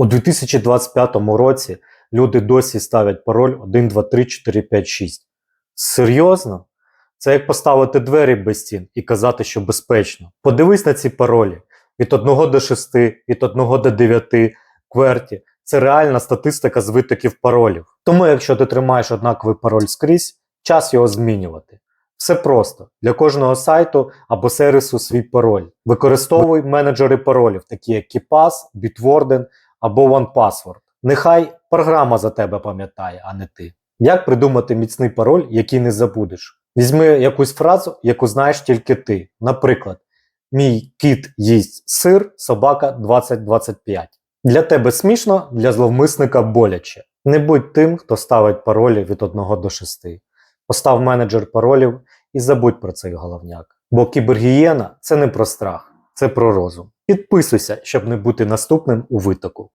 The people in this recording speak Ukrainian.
У 2025 році люди досі ставлять пароль 1, 2, 3, 4, 5, 6. Серйозно? Це як поставити двері без стін і казати, що безпечно. Подивись на ці паролі від 1 до 6, від 1 до 9, кверті. Це реальна статистика з витоків паролів. Тому, якщо ти тримаєш однаковий пароль скрізь, час його змінювати. Все просто для кожного сайту або сервісу свій пароль. Використовуй менеджери паролів, такі як KeePass, Bitwarden або OnePassword. Нехай програма за тебе пам'ятає, а не ти. Як придумати міцний пароль, який не забудеш? Візьми якусь фразу, яку знаєш тільки ти. Наприклад, мій кіт їсть сир, собака 2025. Для тебе смішно, для зловмисника боляче. Не будь тим, хто ставить паролі від 1 до 6. Постав менеджер паролів і забудь про цей головняк. Бо кібергієна це не про страх, це про розум. Підписуйся, щоб не бути наступним у витоку.